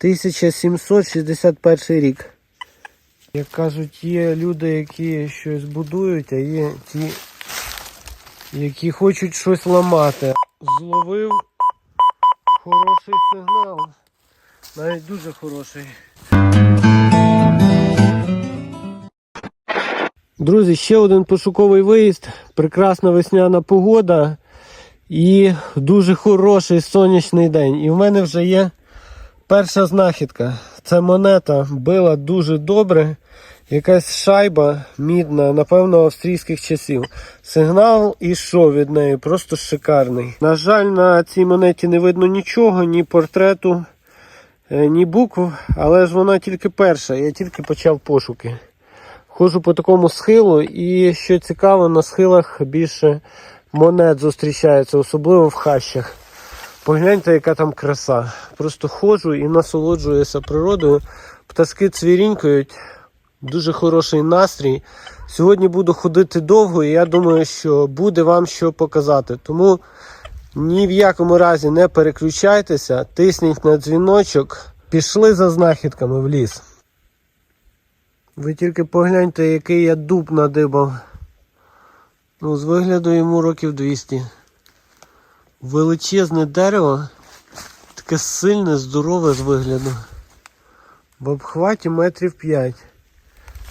1761 рік. Як кажуть, є люди, які щось будують, а є ті, які хочуть щось ламати. Зловив хороший сигнал. Навіть дуже хороший. Друзі, ще один пошуковий виїзд. Прекрасна весняна погода і дуже хороший сонячний день. І в мене вже є перша знахідка. Це монета била дуже добре. Якась шайба мідна, напевно, австрійських часів. Сигнал ішов від неї, просто шикарний. На жаль, на цій монеті не видно нічого, ні портрету, е, ні букв, але ж вона тільки перша. Я тільки почав пошуки. Ходжу по такому схилу, і що цікаво, на схилах більше монет зустрічається, особливо в хащах. Погляньте, яка там краса. Просто ходжу і насолоджуюся природою. Пташки цвірінькають, дуже хороший настрій. Сьогодні буду ходити довго, і я думаю, що буде вам що показати. Тому ні в якому разі не переключайтеся, тисніть на дзвіночок, пішли за знахідками в ліс. Ви тільки погляньте, який я дуб надибав. Ну, з вигляду йому років 200. Величезне дерево, таке сильне, здорове з вигляду. В обхваті метрів 5.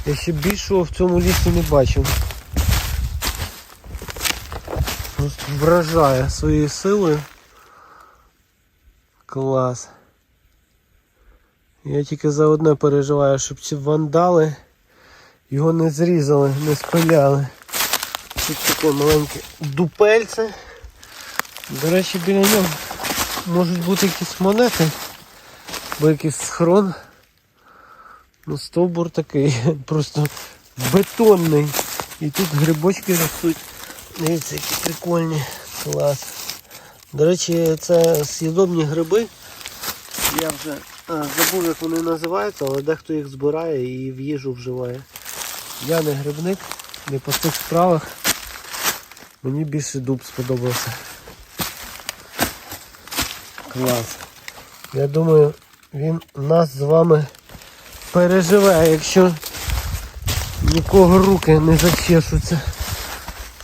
Я ще більшого в цьому лісі не бачив. Просто вражає своєю силою. Клас. Я тільки за одне переживаю, щоб ці вандали його не зрізали, не спиляли. Тут таке маленьке дупельце. До речі, біля нього можуть бути якісь монети, або якийсь схрон. Ну, стовбур такий, просто бетонний. І тут грибочки ростуть. Дивіться, які прикольні. Клас. До речі, це з'їдобні гриби. Я вже забув, як вони називаються, але дехто їх збирає і в їжу вживає. Я не грибник, не по цих справах. Мені більше дуб сподобався. Клас. Я думаю, він нас з вами переживе, якщо нікого руки не зачешуться,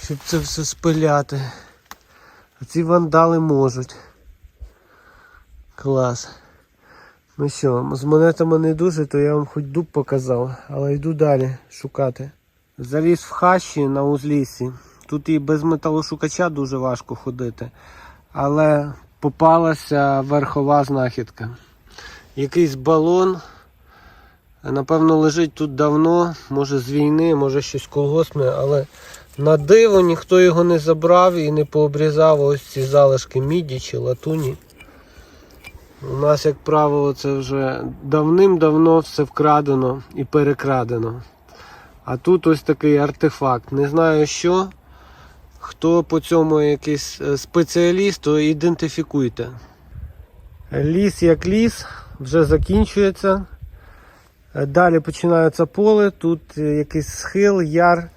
щоб це все спиляти. А ці вандали можуть. Клас. Ну що, з монетами не дуже, то я вам хоч дуб показав, але йду далі шукати. Заліз в хащі на узліссі. Тут і без металошукача дуже важко ходити. Але попалася верхова знахідка. Якийсь балон. Напевно, лежить тут давно, може з війни, може щось колгоспне, але на диво ніхто його не забрав і не пообрізав ось ці залишки міді чи латуні. У нас, як правило, це вже давним-давно все вкрадено і перекрадено. А тут ось такий артефакт. Не знаю що. Хто по цьому якийсь е, спеціаліст, то ідентифікуйте. Ліс як ліс, вже закінчується. Е, Далі починається поле, тут е, якийсь схил, яр.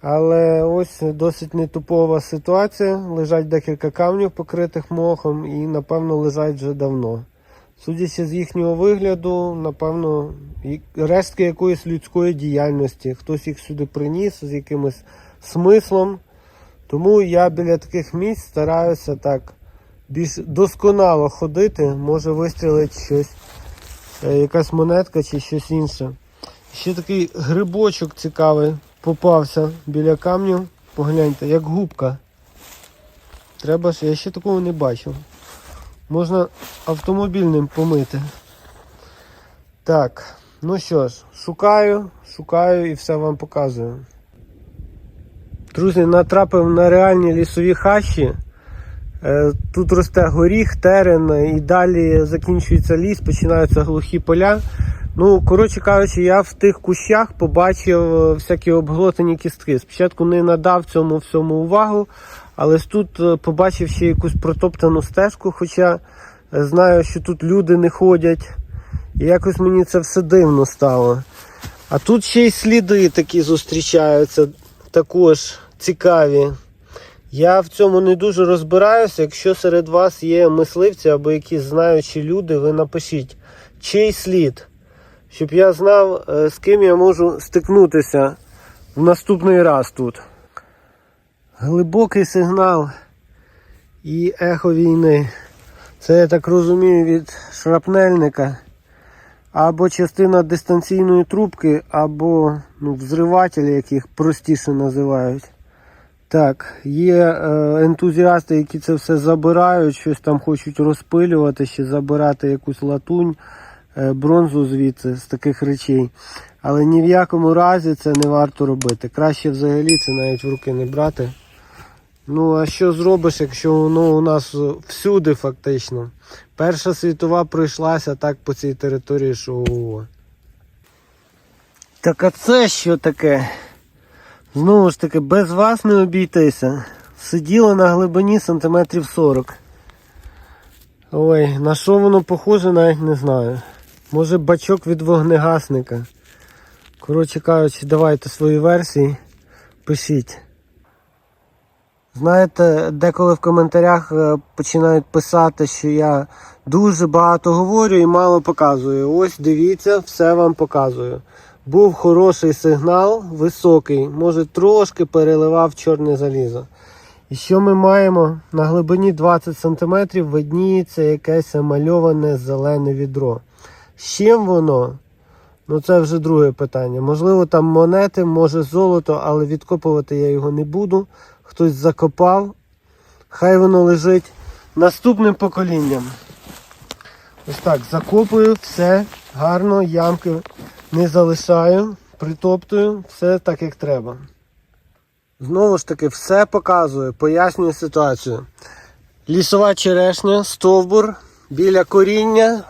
Але ось досить нетупова ситуація. Лежать декілька камнів, покритих мохом, і напевно лежать вже давно. Судячи з їхнього вигляду, напевно, рештки якоїсь людської діяльності. Хтось їх сюди приніс з якимось смислом. Тому я біля таких місць стараюся так більш досконало ходити, може вистрілити щось, е, якась монетка чи щось інше. Ще такий грибочок цікавий попався біля камню. Погляньте, як губка. Треба ж, я ще такого не бачив. Можна автомобільним помити. Так, ну що ж, шукаю, шукаю і все вам показую. Друзі, натрапив на реальні лісові хащі. Е, Тут росте горіх, терен і далі закінчується ліс, починаються глухі поля. Ну, коротше кажучи, я в тих кущах побачив е, всякі обглотані кістки. Спочатку не надав цьому всьому увагу, але тут е, побачив ще якусь протоптану стежку, хоча е, знаю, що тут люди не ходять. І якось мені це все дивно стало. А тут ще й сліди такі зустрічаються, також цікаві. Я в цьому не дуже розбираюся. Якщо серед вас є мисливці або якісь знаючі люди, ви напишіть, чий слід, щоб я знав, е, з ким я можу стикнутися в наступний раз тут. Глибокий сигнал і ехо війни. Це, я так розумію, від шрапнельника. Або частина дистанційної трубки, або ну, взривателі, яких простіше називають. Так, є е, ентузіасти, які це все забирають, щось там хочуть розпилювати, ще забирати якусь латунь, е, бронзу звідси з таких речей. Але ні в якому разі це не варто робити. Краще взагалі це навіть в руки не брати. Ну, а що зробиш, якщо воно у нас всюди фактично? Перша світова пройшлася так по цій території, що. ого. Так а це що таке? Знову ж таки, без вас не обійтися. Сиділо на глибині сантиметрів 40. Ой, на що воно похоже, навіть не знаю. Може бачок від вогнегасника. Коротше кажучи, давайте свої версії. Пишіть. Знаєте, деколи в коментарях е, починають писати, що я дуже багато говорю і мало показую. Ось дивіться, все вам показую. Був хороший сигнал, високий, може трошки переливав чорне залізо. І що ми маємо? На глибині 20 см видніється якесь мальоване зелене відро. З чим воно? Ну це вже друге питання. Можливо, там монети, може золото, але відкопувати я його не буду. Хтось закопав, хай воно лежить наступним поколінням. Ось так, закопую все гарно, ямки не залишаю, притоптую, все так як треба. Знову ж таки, все показую, пояснюю ситуацію. Лісова черешня, стовбур, біля коріння.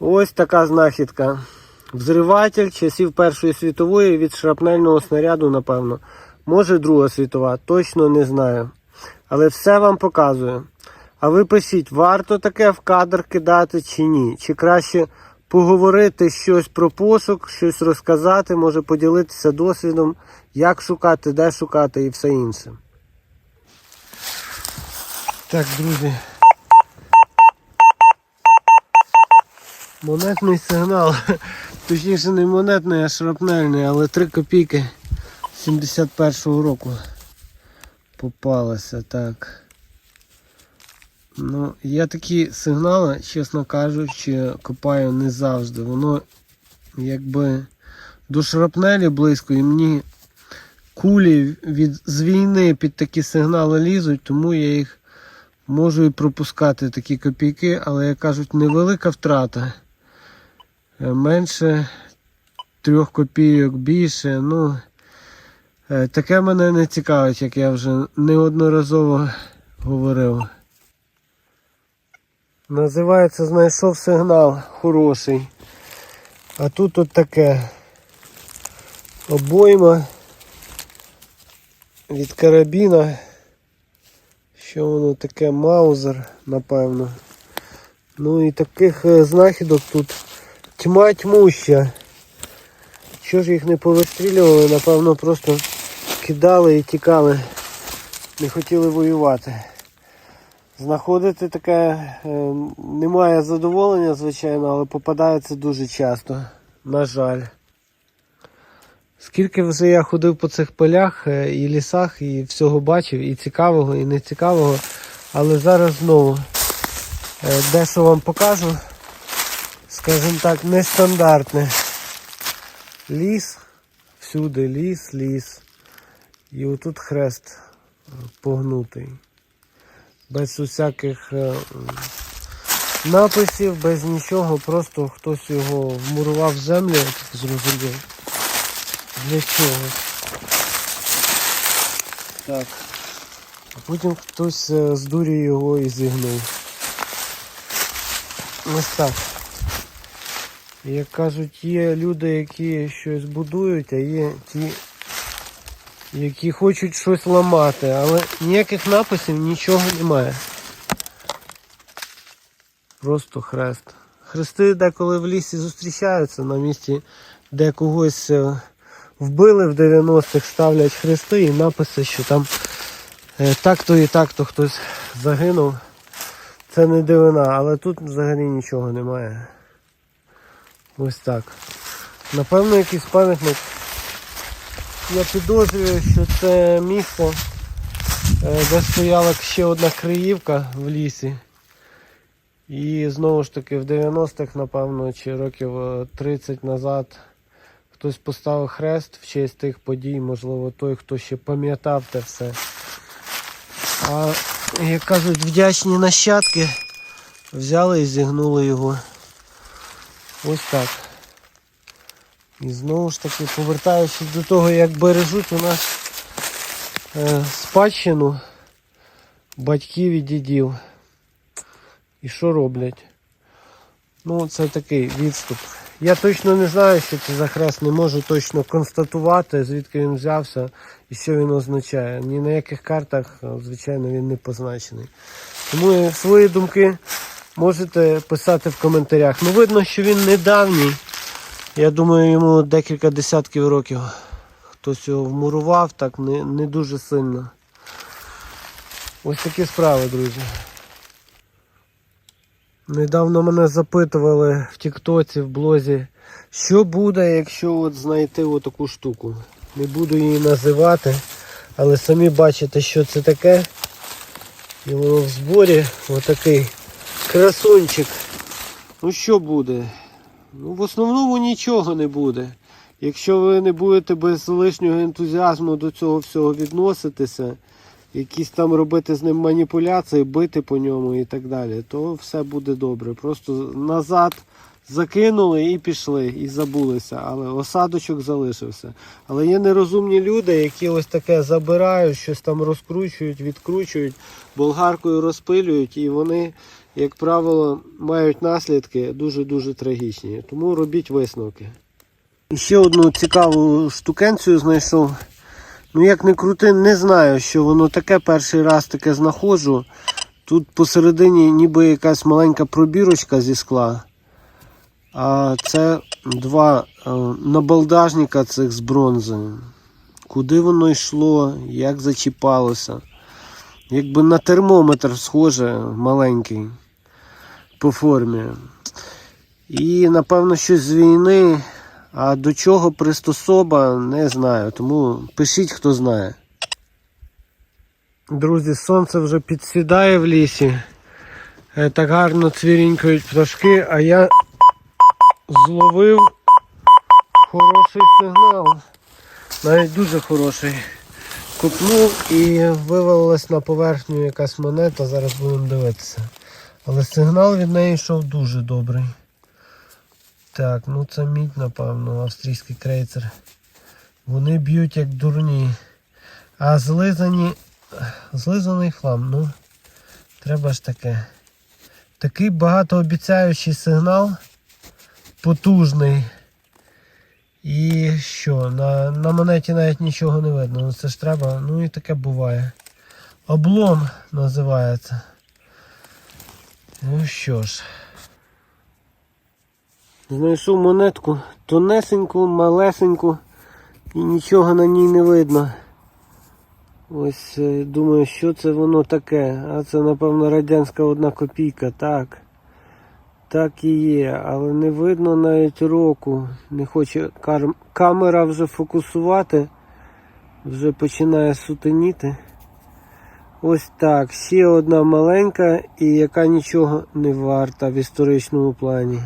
Ось така знахідка. Взриватель часів Першої світової від шрапнельного снаряду, напевно. Може Друга світова, точно не знаю. Але все вам показую. А ви пишіть, варто таке в кадр кидати чи ні? Чи краще поговорити щось про пошук, щось розказати, може поділитися досвідом, як шукати, де шукати і все інше. Так, друзі. Монетний сигнал. Точніше не монетний, а шрапнельний, але 3 копійки 71-го року попалося так. Ну, я такі сигнали, чесно кажучи, копаю не завжди. Воно якби до шрапнелі близько і мені кулі від, з війни під такі сигнали лізуть, тому я їх можу і пропускати такі копійки, але як кажуть, невелика втрата. Е, Менше трьох копійок більше. Ну, е, таке мене не цікавить, як я вже неодноразово говорив. Називається знайшов сигнал хороший. А тут от таке обойма від карабіна. Що воно таке маузер, напевно. Ну і таких е, знахідок тут тьма тьмуща. Що ж їх не повистрілювали, напевно, просто кидали і тікали. Не хотіли воювати. Знаходити таке е, немає задоволення, звичайно, але попадається дуже часто. На жаль. Скільки вже я ходив по цих полях е, і лісах, і всього бачив, і цікавого, і нецікавого. Але зараз знову е, дещо вам покажу, скажімо так, нестандартне. Ліс, всюди ліс, ліс. І отут хрест погнутий без усяких е, написів, без нічого, просто хтось його вмурував в землю, я так зрозумів. Для чого? Так. А потім хтось е, з дурі його і зігнув. Ось так. Як кажуть, є люди, які щось будують, а є ті, які хочуть щось ламати, але ніяких написів нічого немає. Просто хрест. Хрести деколи в лісі зустрічаються на місці, де когось е, вбили в 90-х, ставлять хрести і написи, що там Е, Так-то і так-то хтось загинув. Це не дивина, але тут взагалі нічого немає. Ось так. Напевно, якийсь пам'ятник. Я підозрюю, що це місце, е, де стояла ще одна криївка в лісі. І знову ж таки в 90-х, напевно, чи років е, 30 назад хтось поставив хрест в честь тих подій, можливо, той, хто ще пам'ятав те все. А як кажуть, вдячні нащадки взяли і зігнули його. Ось так. І знову ж таки, повертаючись до того, як бережуть у нас е, спадщину батьків і дідів. І що роблять? Ну, це такий відступ. Я точно не знаю, що це за хрест, не можу точно констатувати, звідки він взявся і що він означає. Ні на яких картах, е, звичайно, він не позначений. Тому е, свої думки можете писати в коментарях. Ну, видно, що він недавній. Я думаю, йому декілька десятків років. Хтось його вмурував так не, не дуже сильно. Ось такі справи, друзі. Недавно мене запитували в Тіктоці, в блозі, що буде, якщо от знайти отаку штуку. Не буду її називати, але самі бачите, що це таке. І воно в зборі отакий красунчик. Ну що буде? Ну, в основному нічого не буде. Якщо ви не будете без лишнього ентузіазму до цього всього відноситися, якісь там робити з ним маніпуляції, бити по ньому і так далі, то все буде добре. Просто назад закинули і пішли, і забулися, але осадочок залишився. Але є нерозумні люди, які ось таке забирають, щось там розкручують, відкручують, болгаркою розпилюють, і вони, як правило, мають наслідки дуже-дуже трагічні. Тому робіть висновки. Ще одну цікаву штукенцію знайшов. Ну як не крути, не знаю, що воно таке. Перший раз таке знаходжу. Тут посередині ніби якась маленька пробірочка зі скла. А це два е, набалдажника цих з бронзи. Куди воно йшло, як зачіпалося. Якби на термометр схоже, маленький по формі. І напевно щось з війни. А до чого пристособа, не знаю. Тому пишіть, хто знає. Друзі, сонце вже підсідає в лісі. Е, Так гарно цвірінькають пташки, а я зловив хороший сигнал. Навіть дуже хороший. Купнув і вивалилась на поверхню якась монета, зараз будемо дивитися. Але сигнал від неї йшов дуже добрий. Так, ну це мідь, напевно, австрійський крейцер. Вони б'ють як дурні. А злизані. Злизаний хлам, ну, треба ж таке. Такий багатообіцяючий сигнал. Потужний. І що? На, на монеті навіть нічого не видно. Ну це ж треба. Ну і таке буває. Облом називається. Ну що ж. Знайшов монетку тонесеньку, малесеньку і нічого на ній не видно. Ось е, думаю, що це воно таке. А це, напевно, радянська одна копійка. Так. Так і є, але не видно навіть року. Не хоче камера вже фокусувати. Вже починає сутеніти. Ось так. Ще одна маленька і яка нічого не варта в історичному плані.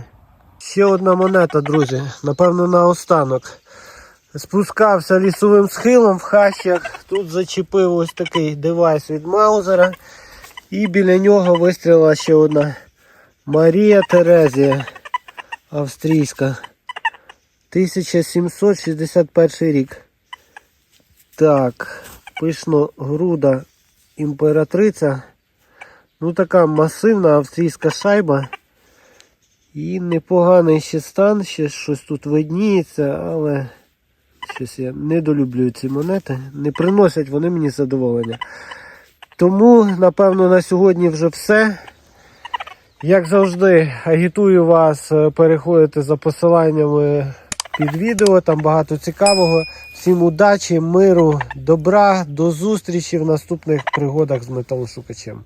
Ще одна монета, друзі. Напевно, на останок. Спускався лісовим схилом в хащах. Тут зачепив ось такий девайс від Маузера. І біля нього вистрілила ще одна Марія Терезія австрійська. 1761 рік. Так, пишно груда імператриця. Ну така масивна австрійська шайба. І непоганий ще стан, ще щось тут видніється, але щось я недолюблюю ці монети. Не приносять вони мені задоволення. Тому, напевно, на сьогодні вже все. Як завжди, агітую вас е, переходити за посиланнями під відео, там багато цікавого. Всім удачі, миру, добра, до зустрічі в наступних пригодах з металошукачем.